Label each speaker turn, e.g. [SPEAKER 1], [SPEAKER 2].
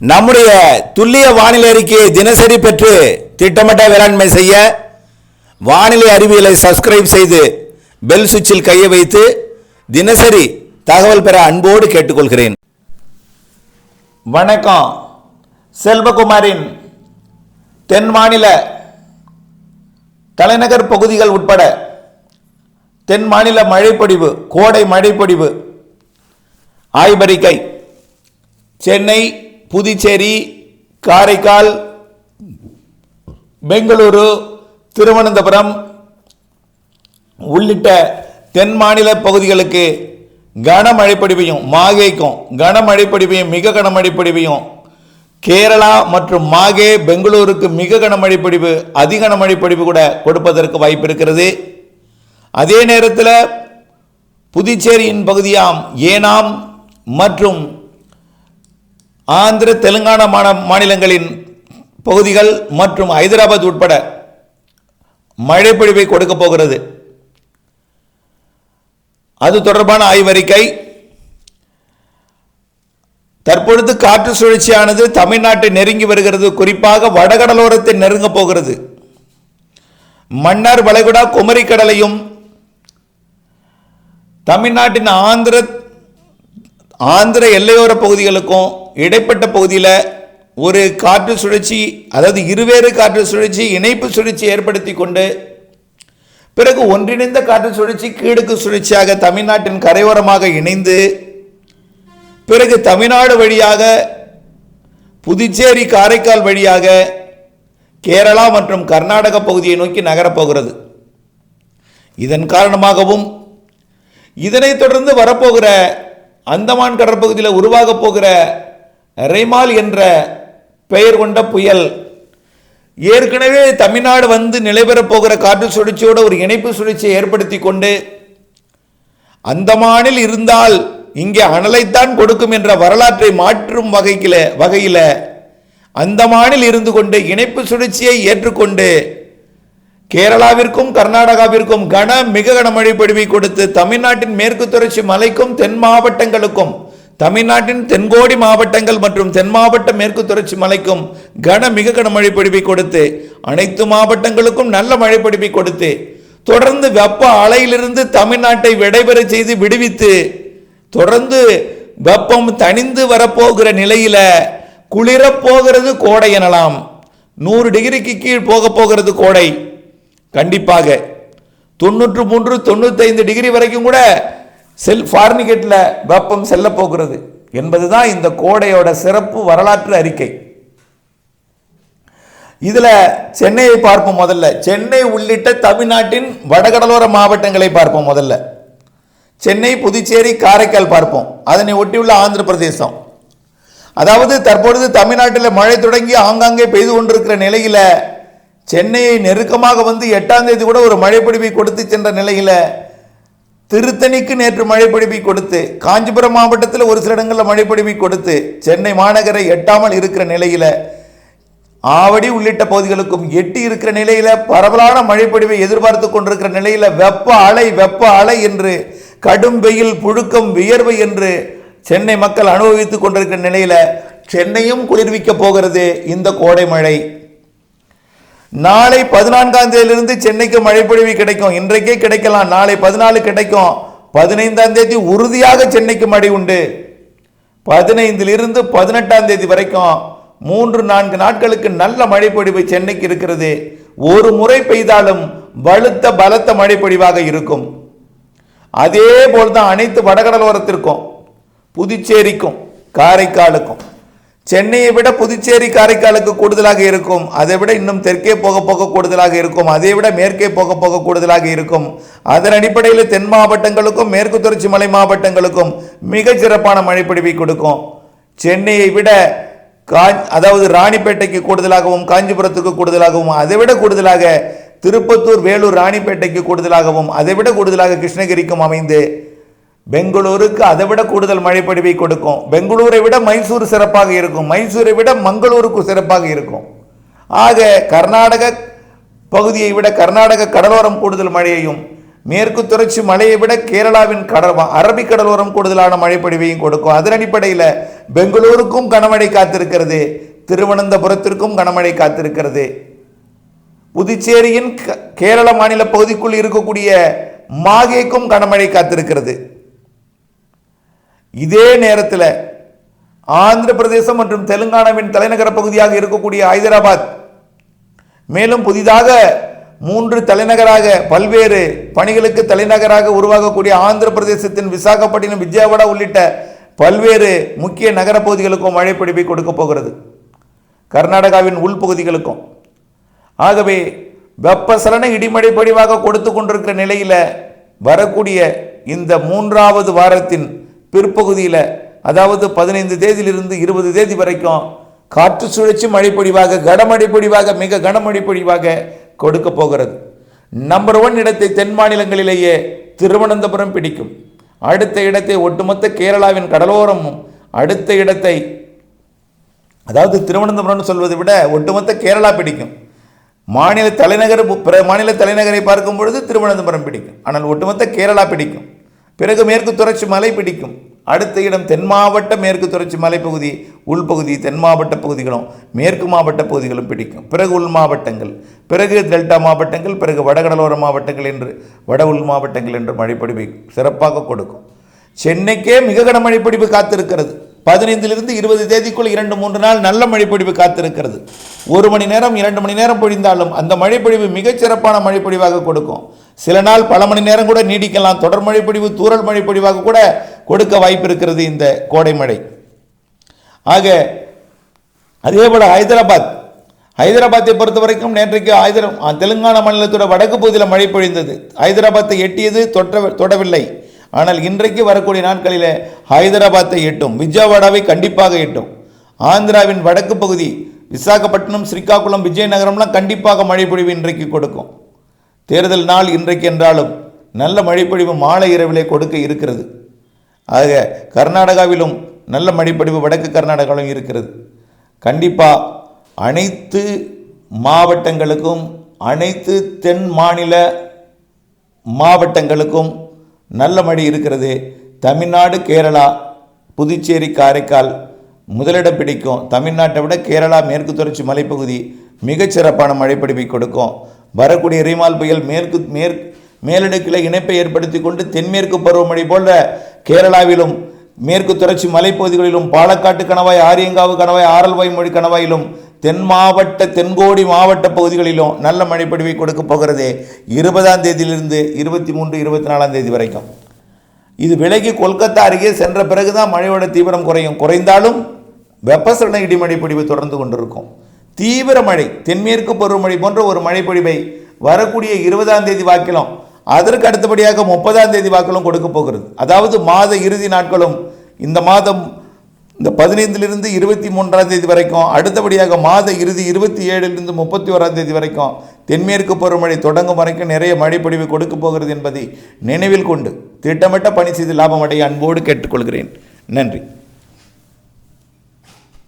[SPEAKER 1] நம்முடைய துல்லிய வானிலை அறிக்கையை தினசரி பெற்று திட்டமிட்ட வேளாண்மை செய்ய வானிலை அறிவியலை சப்ஸ்கிரைப் செய்து பெல் சுவிட்சில் கையை வைத்து தினசரி தகவல் பெற அன்போடு கேட்டுக்கொள்கிறேன். வணக்கம். செல்வகுமாரின் தென் மாநில தலைநகர் பகுதிகள் உட்பட தென் மாநில மழைப்பொடிவு கோடை மழைப்பொடிவு ஆய்வறிக்கை சென்னை புதுச்சேரி காரைக்கால் பெங்களூரு திருவனந்தபுரம் உள்ளிட்ட தென் மாநில பகுதிகளுக்கு கனமழை பொழிவையும் மாகேக்கும் கனமழை பொழிவையும் மிக கனமழை பொழிவையும் கேரளா மற்றும் மாகே பெங்களூருக்கு மிக கனமழை பொழிவு அதிக கனமழை பொழிவு கூட கொடுப்பதற்கு வாய்ப்பு இருக்கிறது அதே நேரத்தில் புதுச்சேரியின் பகுதியாம் ஏனாம் மற்றும் ஆந்திர தெலுங்கானா மாநில- மாநிலங்களின் பகுதிகள் மற்றும் ஹைதராபாத் உட்பட மழைப்பொழிவை கொடுக்க போகிறது. அது தொடர்பான ஆய்வறிக்கை. தற்பொழுது காற்று சுழற்சியானது தமிழ்நாட்டை நெருங்கி வருகிறது. குறிப்பாக வடகடலோரத்தை நெருங்க போகிறது. மன்னார் வளைகுடா குமரிக்கடலையும் தமிழ்நாட்டின் ஆந்திர ஆந்திர எல்லையோர பகுதிகளுக்கும் இடைப்பட்ட பகுதியில் ஒரு காற்று சுழற்சி அதாவது இருவேறு காற்று சுழற்சி இணைப்பு சுழற்சி ஏற்படுத்தி கொண்டு பிறகு ஒன்றிணைந்த காற்று சுழற்சி கீழுக்கு சுழற்சியாக தமிழ்நாட்டின் கரையோரமாக இணைந்து பிறகு தமிழ்நாடு வழியாக புதுச்சேரி காரைக்கால் வழியாக கேரளா மற்றும் கர்நாடக பகுதியை நோக்கி நகரப்போகிறது இதன் காரணமாகவும் இதனைத் தொடர்ந்து வரப்போகிற அந்தமான் கடற்பகுதியில் உருவாகப் போகிற ரெய்மால் என்ற பெயர் கொண்ட புயல். ஏற்கனவே தமிழ்நாடு வந்து நிலைபெறப் போகிற காற்று சுழற்சியோட ஒரு இணைப்பு சுழற்சியை ஏற்படுத்தி கொண்டு அந்தமானில் இருந்தால் இங்கே அனலைத்தான் கொடுக்கும் என்ற வரலாற்றை மாற்றும் வகையில் வகையில் அந்தமானில் இருந்து கொண்டு இணைப்பு சுழற்சியை ஏற்றுக்கொண்டு கேரளாவிற்கும் கர்நாடகாவிற்கும் கன மிக கனமழை பொழிவை கொடுத்து தமிழ்நாட்டின் மேற்கு தொடர்ச்சி மலைக்கும் தென் மாவட்டங்களுக்கும் தமிழ்நாட்டின் தென்கோடி மாவட்டங்கள் மற்றும் தென் மாவட்ட மேற்கு தொடர்ச்சி மலைக்கும் கன மிக கனமழை பொழிவை கொடுத்து அனைத்து மாவட்டங்களுக்கும் நல்ல மழை பொழிவை கொடுத்து தொடர்ந்து வெப்ப அலையிலிருந்து தமிழ்நாட்டை விடைபெறச் செய்து விடுவித்து தொடர்ந்து வெப்பம் தணிந்து வரப்போகிற நிலையில குளிரப் போகிறது கோடை எனலாம். நூறு டிகிரிக்கு கீழ் போக போகிறது கோடை. கண்டிப்பாக. தொண்ணூற்று மூன்று தொண்ணூத்தைந்து டிகிரி வரைக்கும் கூட செல் ஃபார்னிகேட்டில் வெப்பம் செல்ல போகிறது. என்பதுதான் இந்த கோடையோட சிறப்பு வரலாற்று அறிக்கை. இதில் சென்னையை பார்ப்போம் முதல்ல. சென்னை உள்ளிட்ட தமிழ்நாட்டின் வடகடலோர மாவட்டங்களை பார்ப்போம் முதல்ல. சென்னை புதுச்சேரி காரைக்கால் பார்ப்போம். அதனை ஒட்டியுள்ள ஆந்திர பிரதேசம் அதாவது தற்பொழுது தமிழ்நாட்டில் மழை தொடங்கி ஆங்காங்கே பெய்து கொண்டிருக்கிற நிலையில் சென்னையை நெருக்கமாக வந்து எட்டாம் தேதி கூட ஒரு மழைப்பிடிப்பை கொடுத்து சென்ற நிலையில் திருத்தணிக்கு நேற்று மழைப்பிடிப்பை கொடுத்து காஞ்சிபுரம் மாவட்டத்தில் ஒரு சில இடங்களில் மழைப்பிடிப்பை கொடுத்து சென்னை மாநகரை எட்டாமல் இருக்கிற நிலையில் ஆவடி உள்ளிட்ட பகுதிகளுக்கும் எட்டி இருக்கிற நிலையில் பரவலான மழைப்பொழிவை எதிர்பார்த்து கொண்டிருக்கிற நிலையில் வெப்ப அலை வெப்ப அலை என்று கடும் வெயில் புழுக்கம் வியர்வை என்று சென்னை மக்கள் அனுபவித்துக் கொண்டிருக்கிற நிலையில் சென்னையும் குளிர்விக்க போகிறது இந்த கோடை மழை. நாளை பதினான்காம் தேதியிலிருந்து சென்னைக்கு மழைப்பொழிவு கிடைக்கும். இன்றைக்கே கிடைக்கலாம். நாளை பதினாலு கிடைக்கும். பதினைந்தாம் தேதி உறுதியாக சென்னைக்கு மழை உண்டு. பதினைந்திலிருந்து பதினெட்டாம் தேதி வரைக்கும் மூன்று நான்கு நாட்களுக்கு நல்ல மழைப்பொழிவு சென்னைக்கு இருக்கிறது. ஒரு முறை பெய்தாலும் வலுத்த பலத்த மழைப்பொழிவாக இருக்கும். அதே போல்தான் அனைத்து வடகடலோரத்திற்கும் புதுச்சேரிக்கும் காரைக்காலுக்கும். சென்னையை விட புதுச்சேரி காரைக்காலுக்கு கூடுதலாக இருக்கும். அதை விட இன்னும் தெற்கே போக போக கூடுதலாக இருக்கும். அதை விட மேற்கே போக போக கூடுதலாக இருக்கும். அதன் அடிப்படையில் தென் மாவட்டங்களுக்கும் மேற்கு தொடர்ச்சி மலை மாவட்டங்களுக்கும் மிகச் சிறப்பான மழைப்பிடிவை கொடுக்கும். சென்னையை விட கா அதாவது ராணிப்பேட்டைக்கு கூடுதலாகவும் காஞ்சிபுரத்துக்கு கூடுதலாகவும் அதை விட கூடுதலாக திருப்பத்தூர் வேலூர் ராணிப்பேட்டைக்கு கூடுதலாகவும் அதை விட கூடுதலாக கிருஷ்ணகிரிக்கும் அமைந்து பெங்களூருக்கு அதை விட கூடுதல் மழைப்பொழிவை கொடுக்கும். பெங்களூரை விட மைசூர் சிறப்பாக இருக்கும். மைசூரை விட மங்களூருக்கு சிறப்பாக இருக்கும். ஆக கர்நாடக பகுதியை விட கர்நாடக கடலோரம் கூடுதல் மழையையும் மேற்கு தொடர்ச்சி மலையை விட கேரளாவின் கடல் அரபிக் கடலோரம் கூடுதலான மழைப்பொழிவையும் கொடுக்கும். அதன் அடிப்படையில் பெங்களூருக்கும் கனமழை காத்திருக்கிறது. திருவனந்தபுரத்திற்கும் கனமழை காத்திருக்கிறது. புதுச்சேரியின் க- கேரள மாநில பகுதிக்குள் இருக்கக்கூடிய மாகேக்கும் கனமழை காத்திருக்கிறது. இதே நேரத்தில் ஆந்திர பிரதேசம் மற்றும் தெலுங்கானாவின் தலைநகர பகுதியாக இருக்கக்கூடிய ஹைதராபாத் மேலும் புதிதாக மூன்று தலைநகராக பல்வேறு பணிகளுக்கு தலைநகராக உருவாகக்கூடிய ஆந்திர பிரதேசத்தின் விசாகப்பட்டினம் விஜயவாடா உள்ளிட்ட பல்வேறு முக்கிய நகர பகுதிகளுக்கும் மழை பிடிப்பை கொடுக்க போகிறது. கர்நாடகாவின் உள்பகுதிகளுக்கும் ஆகவே வெப்பசலன இடிமழை பொழிவாக கொடுத்து கொண்டிருக்கிற நிலையில் வரக்கூடிய இந்த மூன்றாவது வாரத்தின் பிற்பகுதியில் அதாவது பதினைந்து தேதியிலிருந்து இருபது தேதி வரைக்கும் காற்று சுழற்சி மழைப்பொடிவாக பொழிவாக மிக கனமழை கொடுக்க போகிறது. நம்பர் ஒன் இடத்தை தென் மாநிலங்களிலேயே திருவனந்தபுரம் பிடிக்கும். அடுத்த இடத்தை ஒட்டுமொத்த கேரளாவின் கடலோரமும் அடுத்த இடத்தை அதாவது திருவனந்தபுரம்னு சொல்வதை விட ஒட்டுமொத்த கேரளா பிடிக்கும். மாநில தலைநகர் பிற மாநில தலைநகரை பார்க்கும் பொழுது திருவனந்தபுரம் பிடிக்கும். ஆனால் ஒட்டுமொத்த கேரளா பிடிக்கும். பிறகு மேற்கு தொடர்ச்சி மலை பிடிக்கும். அடுத்த இடம் தென் மாவட்ட மேற்கு தொடர்ச்சி மலைப்பகுதி உள்பகுதி தென் மாவட்ட பகுதிகளும் மேற்கு மாவட்ட பகுதிகளும் பிடிக்கும். பிறகு உள் மாவட்டங்கள். பிறகு டெல்டா மாவட்டங்கள் பிறகு வடகடலோர மாவட்டங்கள் என்று வட உள் மாவட்டங்கள் என்று மழைப்பொடிவை சிறப்பாக கொடுக்கும். சென்னைக்கே மிக கனமழை காத்திருக்கிறது. பதினைந்திலிருந்து இருபது தேதிக்குள் இரண்டு மூன்று நாள் நல்ல மழைப்பொழிவு காத்திருக்கிறது. ஒரு மணி நேரம் இரண்டு மணி நேரம் பொழிந்தாலும் அந்த மழைப்பொழிவு மிகச்சிறப்பான மழைப்பொழிவாக கொடுக்கும். சில நாள் பல மணி நேரம் கூட நீடிக்கலாம். தொடர் மழைப்பொழிவு தூரல் மழைப்பொழிவாக கூட கொடுக்க வாய்ப்பு இருக்கிறது இந்த கோடை மழை. ஆக அதே போல ஹைதராபாத். ஹைதராபாத்தை பொறுத்த வரைக்கும் நேற்றைக்கு ஹைதரா தெலுங்கானா மாநிலத்தோட வடக்கு பகுதியில் மழை பொழிந்தது. ஹைதராபாத்தை எட்டியது தொற்ற தொடவில்லை. ஆனால் இன்றைக்கு வரக்கூடிய நாட்களில் ஹைதராபாத்தை எட்டும் விஜயவாடாவை கண்டிப்பாக எட்டும். ஆந்திராவின் வடக்கு பகுதி விசாகப்பட்டினம் ஸ்ரீகாகுளம் விஜயநகரம்லாம் கண்டிப்பாக மழை பொழிவு இன்றைக்கு கொடுக்கும். தேர்தல் நாள் இன்றைக்கு என்றாலும் நல்ல மழைப்பொழிவு மாலை இரவிலே கொடுக்க இருக்கிறது. ஆக கர்நாடகாவிலும் நல்ல மழைப்பொழிவு வடக்கு கர்நாடகாவிலும் இருக்கிறது. கண்டிப்பாக அனைத்து மாவட்டங்களுக்கும் அனைத்து தென் மாநில மாவட்டங்களுக்கும் நல்ல மழை இருக்கிறது. தமிழ்நாடு கேரளா புதுச்சேரி காரைக்கால் முதலிடம் பிடிக்கும். தமிழ்நாட்டை விட கேரளா மேற்கு தொடர்ச்சி மலைப்பகுதி மிகச் சிறப்பான கொடுக்கும். வரக்கூடிய ரீமால் புயல் மேற்கு மேற்கு மேலடுக்கில் இணைப்பை ஏற்படுத்தி கொண்டு தென்மேற்கு பருவமழை போன்ற கேரளாவிலும் மேற்கு தொடர்ச்சி மலைப்பகுதிகளிலும் பாலக்காட்டு கணவாய் ஆரியங்காவு கணவாய் ஆரல்வாய் மொழி கணவாயிலும் தென் மாவட்ட தென்கோடி மாவட்ட பகுதிகளிலும் நல்ல மழைப்பொழிவை கொடுக்க போகிறது இருபதாம் தேதியிலிருந்து இருபத்தி மூன்று இருபத்தி நாலாம் தேதி வரைக்கும். இது விலகி கொல்கத்தா அருகே சென்ற பிறகுதான் மழையோட தீவிரம் குறையும். குறைந்தாலும் வெப்பசலன இடிமழை பொழிவு தொடர்ந்து கொண்டிருக்கும். தீவிர மழை தென்மேற்கு பருவமழை போன்ற ஒரு மழைப்பொழிவை வரக்கூடிய இருபதாம் தேதி வாக்கிலும் அதற்கு அடுத்தபடியாக முப்பதாம் தேதி வாக்கிலும் கொடுக்க போகிறது. அதாவது மாத இறுதி நாட்களும் இந்த மாதம் இந்த பதினைந்திலிருந்து இருபத்தி மூன்றாம் தேதி வரைக்கும் அடுத்தபடியாக மாத இறுதி இருபத்தி ஏழிலிருந்து முப்பத்தி ஓராம் தேதி வரைக்கும் தென்மேற்கு பருவமழை தொடங்கும் வரைக்கும் நிறைய மழைப்பொழிவு கொடுக்க போகிறது என்பதை நினைவில் கொண்டு திட்டமிட்ட பணி செய்து லாபம் அடைய அன்போடு கேட்டுக்கொள்கிறேன். நன்றி.